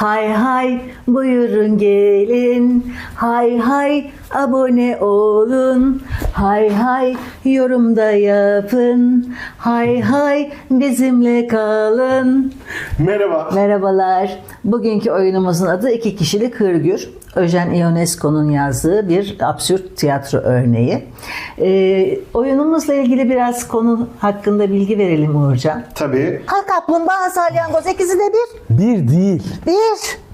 Hay hay buyurun gelin. Hay hay abone olun. Hay hay yorumda yapın. Hay hay bizimle kalın. Merhaba. Merhabalar. Bugünkü oyunumuzun adı iki kişilik hırgür. Öjen Ionesco'nun yazdığı bir absürt tiyatro örneği. Ee, oyunumuzla ilgili biraz konu hakkında bilgi verelim Uğurcan. Tabii. Ha kaplumbağa salyangoz ikisi de bir. Bir değil. Bir.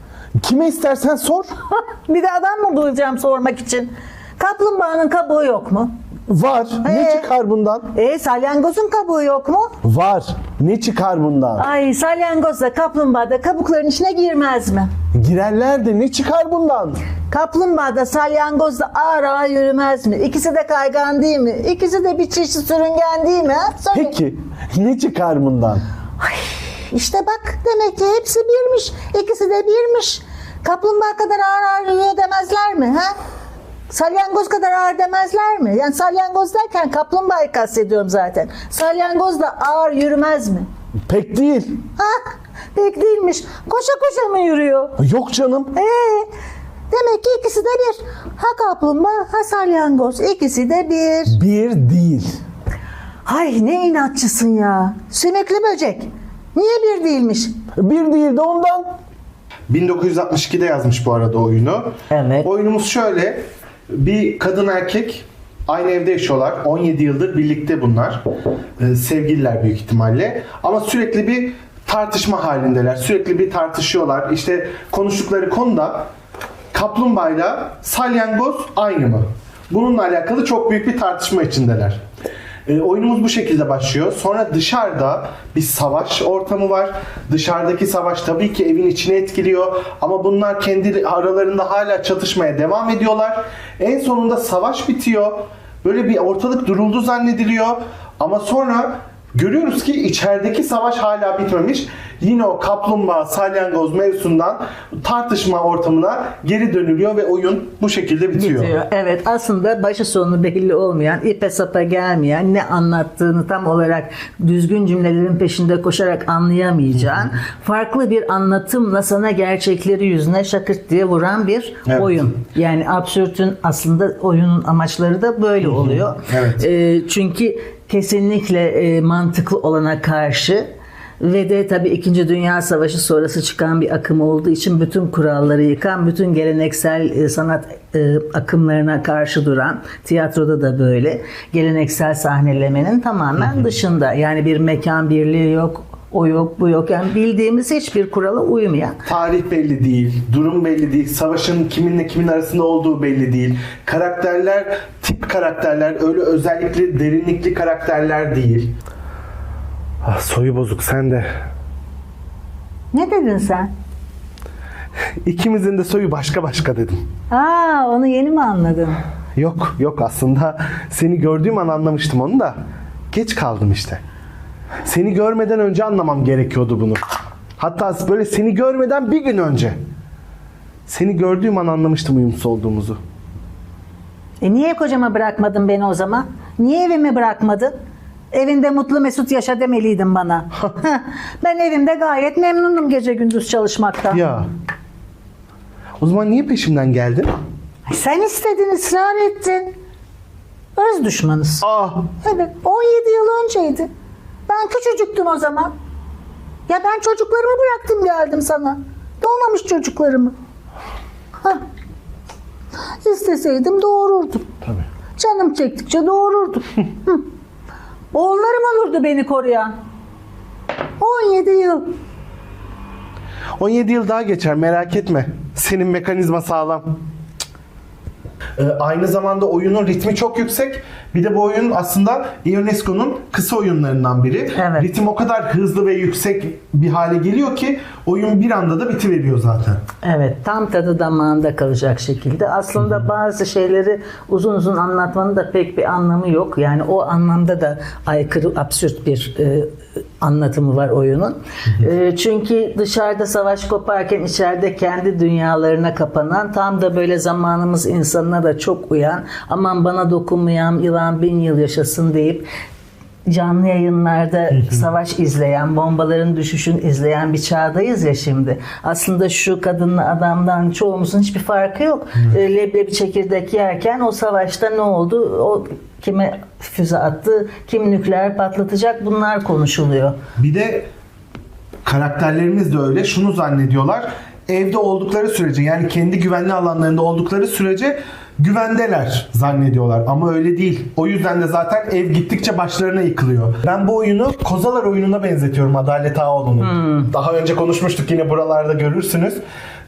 Kime istersen sor. bir de adam mı bulacağım sormak için? Kaplumbağanın kabuğu yok mu? Var. Ne Ee? çıkar bundan? E salyangozun kabuğu yok mu? Var. Ne çıkar bundan? Ay salyangoz da kaplumbağa da kabukların içine girmez mi? Girerler de ne çıkar bundan? Kaplumbağa da salyangoz da ağır ağır yürümez mi? İkisi de kaygan değil mi? İkisi de bir çeşit sürüngen değil mi? Söyle. Peki ne çıkar bundan? İşte bak demek ki hepsi birmiş. İkisi de birmiş. Kaplumbağa kadar ağır ağır yürüyor demezler mi? Ha? Salyangoz kadar ağır demezler mi? Yani salyangoz derken kaplumbağayı kastediyorum zaten. Salyangoz da ağır yürümez mi? Pek değil. Ha? Pek değilmiş. Koşa koşa mı yürüyor? Yok canım. Ee, demek ki ikisi de bir. Ha kaplumbağa ha salyangoz. İkisi de bir. Bir değil. Ay ne inatçısın ya. Sümüklü böcek. Niye bir değilmiş? Bir değil de ondan. 1962'de yazmış bu arada oyunu. Evet. Oyunumuz şöyle. Bir kadın erkek aynı evde yaşıyorlar. 17 yıldır birlikte bunlar. Ee, sevgililer büyük ihtimalle. Ama sürekli bir tartışma halindeler. Sürekli bir tartışıyorlar. İşte konuştukları konuda kaplumbağayla salyangoz aynı mı? Bununla alakalı çok büyük bir tartışma içindeler. E, oyunumuz bu şekilde başlıyor. Sonra dışarıda bir savaş ortamı var. Dışarıdaki savaş tabii ki evin içine etkiliyor. Ama bunlar kendi aralarında hala çatışmaya devam ediyorlar. En sonunda savaş bitiyor. Böyle bir ortalık duruldu zannediliyor. Ama sonra görüyoruz ki içerideki savaş hala bitmemiş. Yine o kaplumbağa salyangoz mevzusundan tartışma ortamına geri dönülüyor ve oyun bu şekilde bitiyor. Bitiyor. Evet aslında başı sonu belli olmayan, ipe sapa gelmeyen, ne anlattığını tam olarak düzgün cümlelerin peşinde koşarak anlayamayacağın, farklı bir anlatımla sana gerçekleri yüzüne şakırt diye vuran bir Evet. oyun. Yani absürtün aslında oyunun amaçları da böyle oluyor. Evet. Ee, çünkü kesinlikle e, mantıklı olana karşı ve de tabii 2. Dünya Savaşı sonrası çıkan bir akım olduğu için bütün kuralları yıkan, bütün geleneksel e, sanat e, akımlarına karşı duran, tiyatroda da böyle, geleneksel sahnelemenin tamamen dışında. Yani bir mekan birliği yok, o yok, bu yok. Yani bildiğimiz hiçbir kurala uymayan. Tarih belli değil, durum belli değil, savaşın kiminle kimin arasında olduğu belli değil. Karakterler tip karakterler, öyle özellikli, derinlikli karakterler değil. Ah, soyu bozuk sen de. Ne dedin sen? İkimizin de soyu başka başka dedim. Aa, onu yeni mi anladın? Yok, yok aslında seni gördüğüm an anlamıştım onu da. Geç kaldım işte. Seni görmeden önce anlamam gerekiyordu bunu. Hatta böyle seni görmeden bir gün önce. Seni gördüğüm an anlamıştım uyumsuz olduğumuzu. E niye kocama bırakmadın beni o zaman? Niye evimi bırakmadın? Evinde mutlu mesut yaşa demeliydin bana. Ben evimde gayet memnunum gece gündüz çalışmaktan. Ya. O zaman niye peşimden geldin? Ay Sen istedin, ısrar ettin. Öz düşmanız. Ah, Evet, 17 yıl önceydi. Ben küçücüktüm o zaman. Ya ben çocuklarımı bıraktım geldim sana. Doğmamış çocuklarımı. Hah. İsteseydim doğururdum. tabii. Canım çektikçe doğururdum. Oğullarım olurdu beni koruyan. 17 yıl. 17 yıl daha geçer merak etme. Senin mekanizma sağlam. Ee, aynı zamanda oyunun ritmi çok yüksek. Bir de bu oyun aslında Ionesco'nun kısa oyunlarından biri. Evet. Ritim o kadar hızlı ve yüksek bir hale geliyor ki oyun bir anda da bitiveriyor zaten. Evet, tam tadı damağında kalacak şekilde. Aslında bazı şeyleri uzun uzun anlatmanın da pek bir anlamı yok. Yani o anlamda da aykırı, absürt bir e, anlatımı var oyunun. E, çünkü dışarıda savaş koparken içeride kendi dünyalarına kapanan, tam da böyle zamanımız insanına da çok uyan, aman bana dokunmayan yılan bin yıl yaşasın deyip canlı yayınlarda savaş izleyen, bombaların düşüşünü izleyen bir çağdayız ya şimdi. Aslında şu kadınla adamdan çoğumuzun hiçbir farkı yok. E, Leblebi çekirdek yerken o savaşta ne oldu? O kime füze attı, kim nükleer patlatacak bunlar konuşuluyor. Bir de karakterlerimiz de öyle. Şunu zannediyorlar. Evde oldukları sürece yani kendi güvenli alanlarında oldukları sürece güvendeler zannediyorlar. Ama öyle değil. O yüzden de zaten ev gittikçe başlarına yıkılıyor. Ben bu oyunu Kozalar oyununa benzetiyorum Adalet Ağoğlu'nun. Daha önce konuşmuştuk yine buralarda görürsünüz.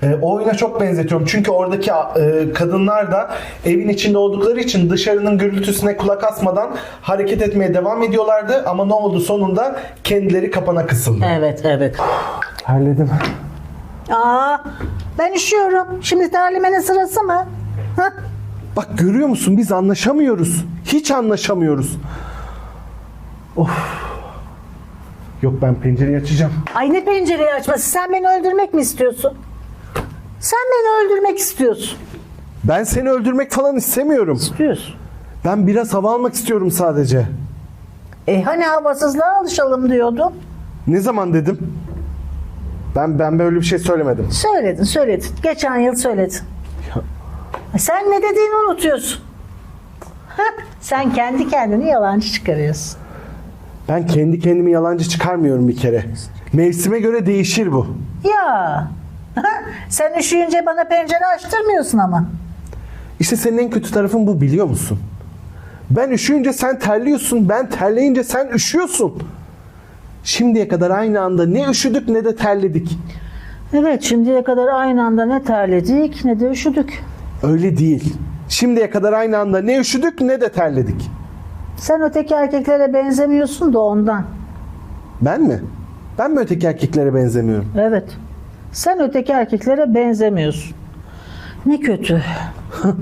E, o oyuna çok benzetiyorum. Çünkü oradaki e, kadınlar da evin içinde oldukları için dışarının gürültüsüne kulak asmadan hareket etmeye devam ediyorlardı. Ama ne oldu sonunda kendileri kapana kısıldı. Evet, evet. Halledim. Aa, ben üşüyorum. Şimdi terlemenin sırası mı? Hah, Bak görüyor musun biz anlaşamıyoruz. Hiç anlaşamıyoruz. Yok ben pencereyi açacağım. Ay ne pencereyi açması? Sen beni öldürmek mi istiyorsun? Sen beni öldürmek istiyorsun. Ben seni öldürmek falan istemiyorum. İstiyorsun. Ben biraz hava almak istiyorum sadece. E hani havasızlığa alışalım diyordun? Ne zaman dedim? Ben ben böyle bir şey söylemedim. Söyledin, söyledin. Geçen yıl söyledin. E Sen ne dediğini unutuyorsun. Sen kendi kendini yalancı çıkarıyorsun. Ben kendi kendimi yalancı çıkarmıyorum bir kere. Mevsime göre değişir bu. Ya. Sen üşüyünce bana pencere açtırmıyorsun ama. İşte senin en kötü tarafın bu biliyor musun? Ben üşüyünce sen terliyorsun, ben terleyince sen üşüyorsun. Şimdiye kadar aynı anda ne üşüdük ne de terledik. Evet şimdiye kadar aynı anda ne terledik ne de üşüdük. Öyle değil. Şimdiye kadar aynı anda ne üşüdük ne de terledik. Sen öteki erkeklere benzemiyorsun da ondan. Ben mi? Ben mi öteki erkeklere benzemiyorum? Evet. Sen öteki erkeklere benzemiyorsun. Ne kötü.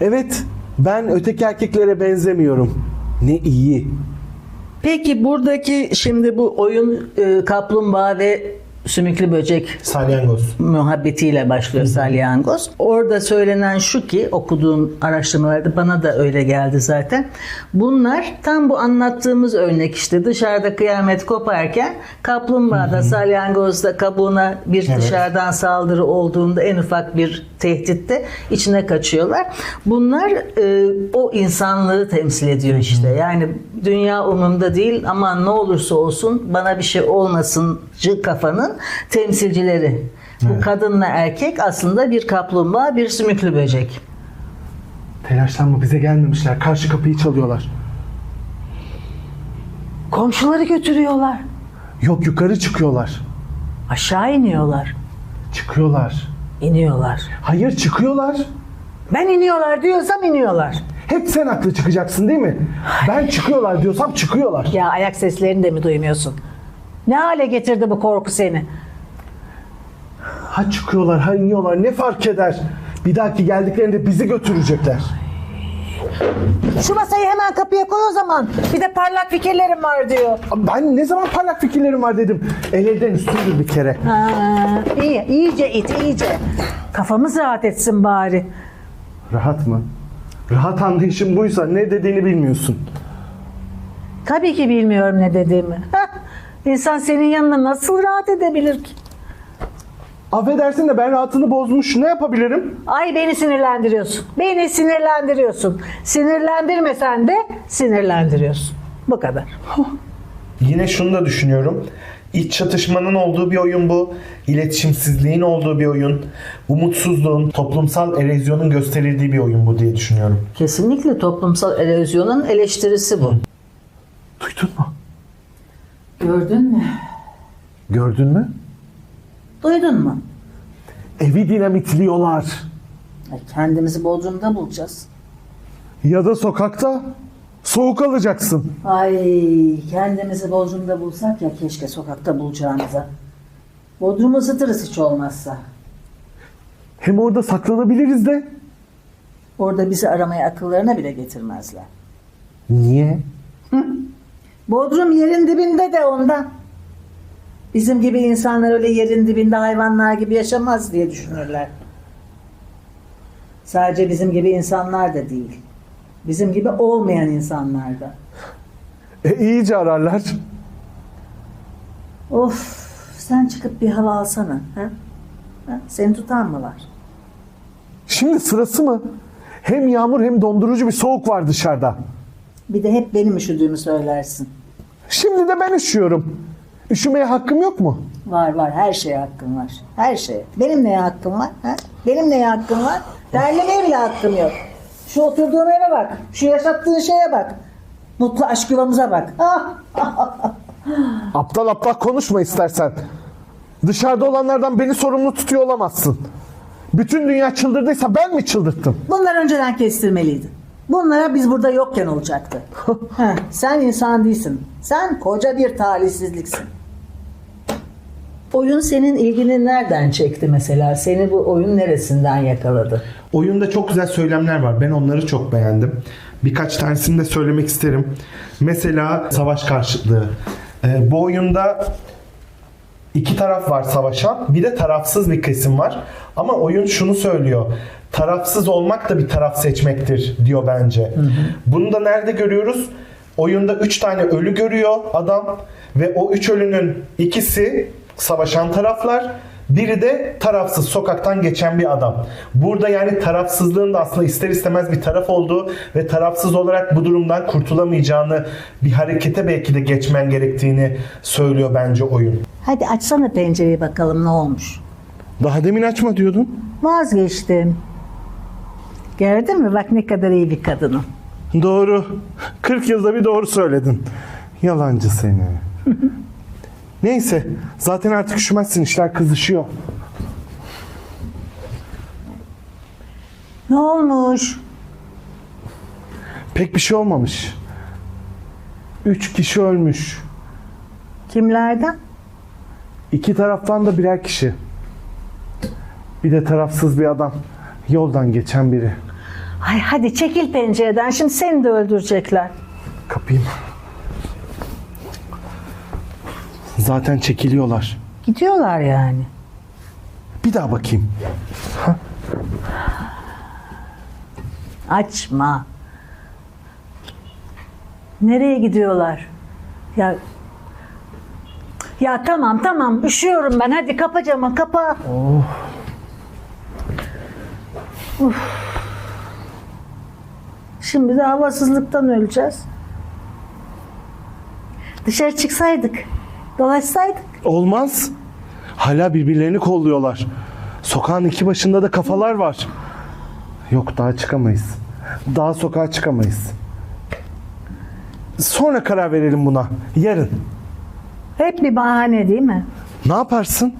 Evet, ben öteki erkeklere benzemiyorum. Ne iyi. Peki buradaki şimdi bu oyun e, kaplumbağa ve sümüklü böcek Salyangoz. muhabbetiyle başlıyor salyangoz. Orada söylenen şu ki okuduğum araştırmalarda bana da öyle geldi zaten. Bunlar tam bu anlattığımız örnek işte dışarıda kıyamet koparken kaplumbağa da salyangoz da kabuğuna bir dışarıdan saldırı olduğunda en ufak bir tehditte içine kaçıyorlar. Bunlar e, o insanlığı temsil ediyor işte. Yani dünya umurumda değil ama ne olursa olsun bana bir şey olmasıncı kafanın temsilcileri. Bu kadınla erkek aslında bir kaplumbağa, bir sümüklü böcek. Telaşlanma bize gelmemişler. Karşı kapıyı çalıyorlar. Komşuları götürüyorlar. Yok yukarı çıkıyorlar. Aşağı iniyorlar. Çıkıyorlar. İniyorlar. Hayır çıkıyorlar. Ben iniyorlar diyorsam iniyorlar. Hep sen haklı çıkacaksın değil mi? Ben çıkıyorlar diyorsam çıkıyorlar. Ya ayak seslerini de mi duymuyorsun? Ne hale getirdi bu korku seni? Ha çıkıyorlar ha iniyorlar ne fark eder? Bir dahaki geldiklerinde bizi götürecekler. Şu masayı hemen kapıya koy o zaman. Bir de parlak fikirlerim var diyor. Ben ne zaman parlak fikirlerim var dedim. El elden üstündür bir kere. Ha, iyi, iyice it, iyice. Kafamız rahat etsin bari. Rahat mı? Rahat anlayışın buysa ne dediğini bilmiyorsun. Tabii ki bilmiyorum ne dediğimi. İnsan senin yanına nasıl rahat edebilir ki? Affedersin de ben rahatını bozmuş ne yapabilirim? Ay beni sinirlendiriyorsun. Beni sinirlendiriyorsun. Sinirlendirmesen de sinirlendiriyorsun. Bu kadar. Yine şunu da düşünüyorum. İç çatışmanın olduğu bir oyun bu. İletişimsizliğin olduğu bir oyun. Umutsuzluğun, toplumsal erozyonun gösterildiği bir oyun bu diye düşünüyorum. Kesinlikle toplumsal erozyonun eleştirisi bu. Duydun mu? Gördün mü? Gördün mü? Duydun mu? Evi dinamitliyorlar. Ay, Kendimizi Bodrum'da bulacağız. Ya da sokakta. Soğuk alacaksın. Ay kendimizi Bodrum'da bulsak ya keşke sokakta bulacağımıza. Bodrum'u ısıtırız hiç olmazsa. Hem orada saklanabiliriz de. Orada bizi aramaya akıllarına bile getirmezler. Niye? Bodrum yerin dibinde de ondan. Bizim gibi insanlar öyle yerin dibinde hayvanlar gibi yaşamaz diye düşünürler. Sadece bizim gibi insanlar da değil. Bizim gibi olmayan insanlar da. E iyice ararlar. Of sen çıkıp bir hava alsana. Ha? Ha? Seni tutan mı var? Şimdi sırası mı? Hem yağmur hem dondurucu bir soğuk var dışarıda. Bir de hep benim üşüdüğümü söylersin. Şimdi de ben üşüyorum. Üşümeye hakkım yok mu? Var var her şeye hakkım var. Her şeye. Benim neye hakkım var? Ha? Benim neye hakkım var? Terlemeye bile hakkım yok. Şu oturduğun eve bak. Şu yaşattığın şeye bak. Mutlu aşk yuvamıza bak. Ah! Aptal aptal konuşma istersen. Dışarıda olanlardan beni sorumlu tutuyor olamazsın. Bütün dünya çıldırdıysa ben mi çıldırttım? Bunlar önceden kestirmeliydin. Bunlara biz burada yokken olacaktı. Heh, sen insan değilsin. Sen koca bir talihsizliksin. Oyun senin ilgini nereden çekti mesela? Seni bu oyun neresinden yakaladı? Oyunda çok güzel söylemler var. Ben onları çok beğendim. Birkaç tanesini de söylemek isterim. Mesela savaş karşıtlığı. Ee, bu oyunda iki taraf var savaşan. Bir de tarafsız bir kesim var. Ama oyun şunu söylüyor. Tarafsız olmak da bir taraf seçmektir diyor bence. Bunu da nerede görüyoruz? Oyunda 3 tane ölü görüyor adam ve o 3 ölünün ikisi savaşan taraflar, biri de tarafsız sokaktan geçen bir adam. Burada yani tarafsızlığın da aslında ister istemez bir taraf olduğu ve tarafsız olarak bu durumdan kurtulamayacağını bir harekete belki de geçmen gerektiğini söylüyor bence oyun. Hadi açsana pencereyi bakalım ne olmuş. Daha demin açma diyordun. Vazgeçtim. Gördün mü bak ne kadar iyi bir kadınım. Doğru. 40 yılda bir doğru söyledin. Yalancı seni. Neyse. Zaten artık üşümezsin. işler kızışıyor. Ne olmuş? Pek bir şey olmamış. Üç kişi ölmüş. Kimlerden? İki taraftan da birer kişi. Bir de tarafsız bir adam. Yoldan geçen biri. Ay hadi çekil pencereden şimdi seni de öldürecekler. Kapayım. Zaten çekiliyorlar. Gidiyorlar yani. Bir daha bakayım. Açma. Nereye gidiyorlar? Ya ya tamam tamam üşüyorum ben hadi kapa camı kapa. Uf. Şimdi de havasızlıktan öleceğiz. Dışarı çıksaydık, dolaşsaydık. Olmaz. Hala birbirlerini kolluyorlar. Sokağın iki başında da kafalar var. Yok daha çıkamayız. Daha sokağa çıkamayız. Sonra karar verelim buna. Yarın. Hep bir bahane değil mi? Ne yaparsın?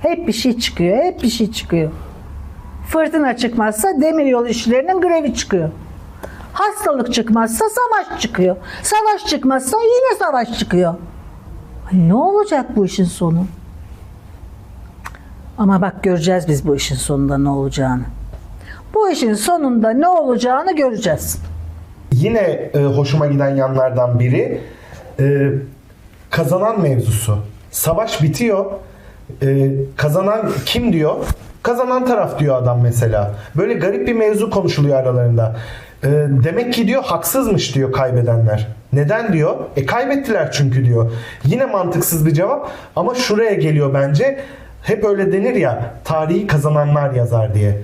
Hep bir şey çıkıyor, hep bir şey çıkıyor. Fırtına çıkmazsa demiryolu işçilerinin grevi çıkıyor. Hastalık çıkmazsa savaş çıkıyor. Savaş çıkmazsa yine savaş çıkıyor. Ay ne olacak bu işin sonu? Ama bak göreceğiz biz bu işin sonunda ne olacağını. Bu işin sonunda ne olacağını göreceğiz. Yine e, hoşuma giden yanlardan biri e, kazanan mevzusu. Savaş bitiyor. E, kazanan kim diyor? Kazanan taraf diyor adam mesela. Böyle garip bir mevzu konuşuluyor aralarında. E, demek ki diyor haksızmış diyor kaybedenler. Neden diyor? E kaybettiler çünkü diyor. Yine mantıksız bir cevap ama şuraya geliyor bence. Hep öyle denir ya tarihi kazananlar yazar diye.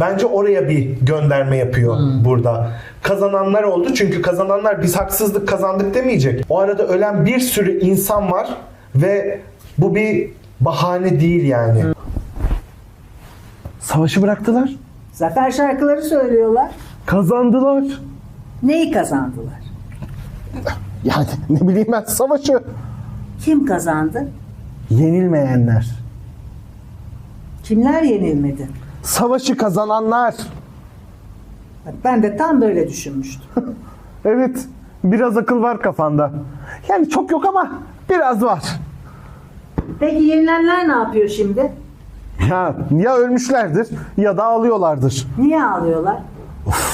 Bence oraya bir gönderme yapıyor burada. Kazananlar oldu çünkü kazananlar biz haksızlık kazandık demeyecek. O arada ölen bir sürü insan var ve bu bir bahane değil yani. Savaşı bıraktılar. Zafer şarkıları söylüyorlar. Kazandılar. Neyi kazandılar? Yani ne bileyim ben savaşı. Kim kazandı? Yenilmeyenler. Kimler yenilmedi? Savaşı kazananlar. Bak Ben de tam böyle düşünmüştüm. Evet. Biraz akıl var kafanda. Yani çok yok ama biraz var. Peki yenilenler ne yapıyor şimdi? Ya ya ölmüşlerdir ya da ağlıyorlardır. Niye ağlıyorlar?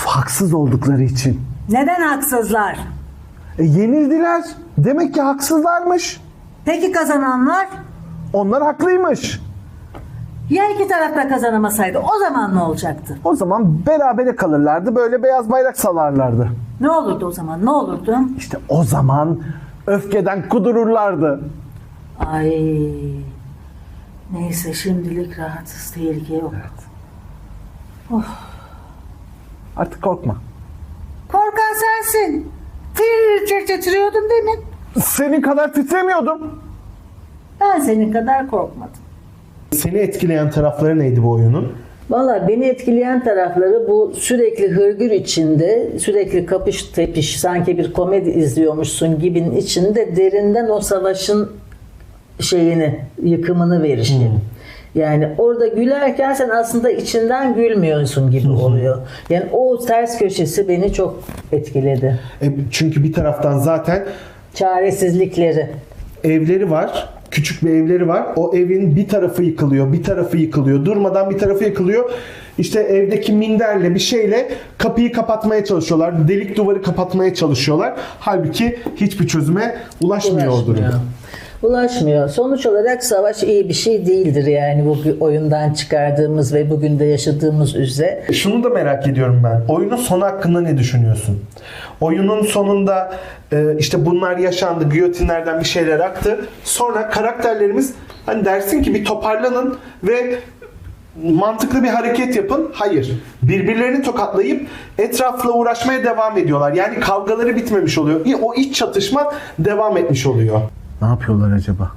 Haksız oldukları için. Neden haksızlar? E, yenildiler. Demek ki haksızlarmış. Peki kazananlar? Onlar haklıymış. Ya iki taraf da kazanamasaydı o zaman ne olacaktı? O zaman berabere kalırlardı. Böyle beyaz bayrak salarlardı. Ne olurdu o zaman? Ne olurdu? İşte o zaman öfkeden kudururlardı. Ay. Neyse şimdilik rahatsız. Tehlike yok. Artık korkma. Korkan sensin. Tir tir titriyordun demin. Senin kadar titremiyordum. Ben senin kadar korkmadım. Seni etkileyen tarafları neydi bu oyunun? Valla beni etkileyen tarafları bu sürekli hırgür içinde, sürekli kapış tepiş, sanki bir komedi izliyormuşsun gibinin içinde derinden o savaşın şeyini, yıkımını verişi. Yani orada gülerken sen aslında içinden gülmüyorsun gibi oluyor. Yani o ters köşesi beni çok etkiledi. E, çünkü bir taraftan zaten Çaresizlikleri. evleri var. Küçük bir evleri var. O evin bir tarafı yıkılıyor, bir tarafı yıkılıyor. Durmadan bir tarafı yıkılıyor. İşte evdeki minderle bir şeyle kapıyı kapatmaya çalışıyorlar. Delik duvarı kapatmaya çalışıyorlar. Halbuki hiçbir çözüme ulaşmıyor o durum. Ulaşmıyor. Sonuç olarak savaş iyi bir şey değildir yani bu oyundan çıkardığımız ve bugün de yaşadığımız üzere. Şunu da merak ediyorum ben. Oyunun sonu hakkında ne düşünüyorsun? Oyunun sonunda e, işte bunlar yaşandı, giyotinlerden bir şeyler aktı. Sonra karakterlerimiz hani dersin ki bir toparlanın ve mantıklı bir hareket yapın. Hayır. Birbirlerini tokatlayıp etrafla uğraşmaya devam ediyorlar. Yani kavgaları bitmemiş oluyor. O iç çatışma devam etmiş oluyor. Ne yapıyorlar acaba?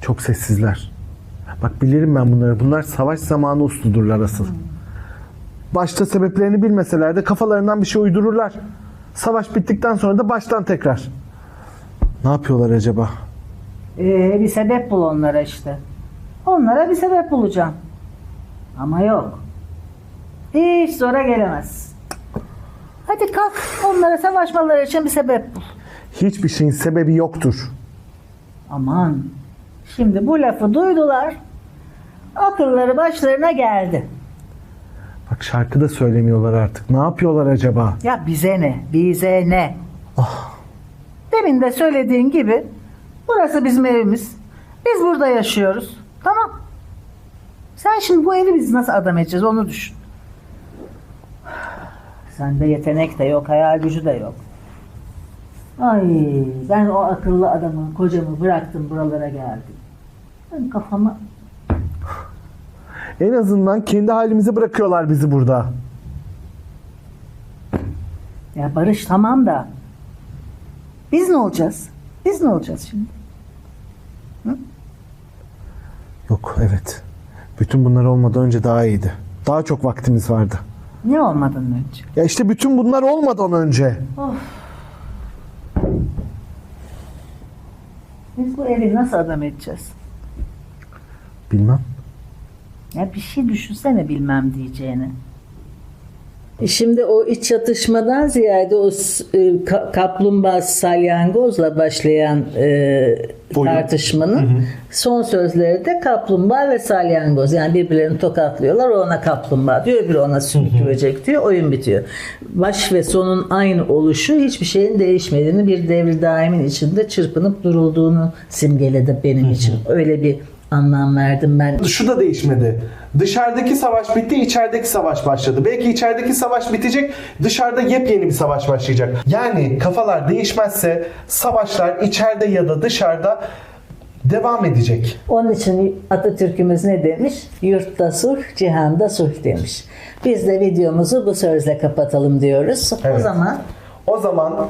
Çok sessizler. Bak bilirim ben bunları. Bunlar savaş zamanı usludurlar asıl. Başta sebeplerini bilmeseler de kafalarından bir şey uydururlar. Savaş bittikten sonra da baştan tekrar. Ne yapıyorlar acaba? Ee, bir sebep bul onlara işte. Onlara bir sebep bulacağım. Ama yok. Hiç zora gelemez. Hadi kalk onlara savaşmaları için bir sebep bul. Hiçbir şeyin sebebi yoktur. Aman. Şimdi bu lafı duydular. Akılları başlarına geldi. Bak şarkı da söylemiyorlar artık. Ne yapıyorlar acaba? Ya bize ne? Bize ne? Demin de söylediğin gibi burası bizim evimiz. Biz burada yaşıyoruz. Tamam. Sen şimdi bu evi biz nasıl adam edeceğiz onu düşün. Sende yetenek de yok, hayal gücü de yok. Ay ben o akıllı adamı, kocamı bıraktım buralara geldim. Ben kafama En azından kendi halimize bırakıyorlar bizi burada. Ya Barış tamam da biz ne olacağız? Biz ne olacağız şimdi? Yok evet. Bütün bunlar olmadan önce daha iyiydi. Daha çok vaktimiz vardı. Ne olmadan önce? Ya işte bütün bunlar olmadan önce. Biz bu evi nasıl adam edeceğiz? Bilmem. Ya bir şey düşünsene bilmem diyeceğini. Şimdi o iç çatışmadan ziyade o e, ka- kaplumbağa salyangozla başlayan e, tartışmanın son sözleri de kaplumbağa ve salyangoz. Yani birbirlerini tokatlıyorlar. O ona kaplumbağa diyor, öbürü ona sümüklü böcek diyor. Oyun bitiyor. Baş ve sonun aynı oluşu hiçbir şeyin değişmediğini bir devri daimin içinde çırpınıp durulduğunu simgeledi benim için. Öyle bir anlam verdim ben. Şu da değişmedi. Dışarıdaki savaş bitti, içerideki savaş başladı. Belki içerideki savaş bitecek, dışarıda yepyeni bir savaş başlayacak. Yani kafalar değişmezse savaşlar içeride ya da dışarıda devam edecek. Onun için Atatürk'ümüz ne demiş? Yurtta sulh, cihanda sulh demiş. Biz de videomuzu bu sözle kapatalım diyoruz. O Evet. zaman O zaman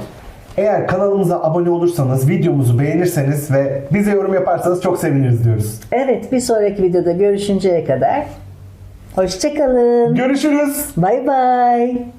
eğer kanalımıza abone olursanız, videomuzu beğenirseniz ve bize yorum yaparsanız çok seviniriz diyoruz. evet bir sonraki videoda görüşünceye kadar hoşçakalın. Görüşürüz. Bay bay.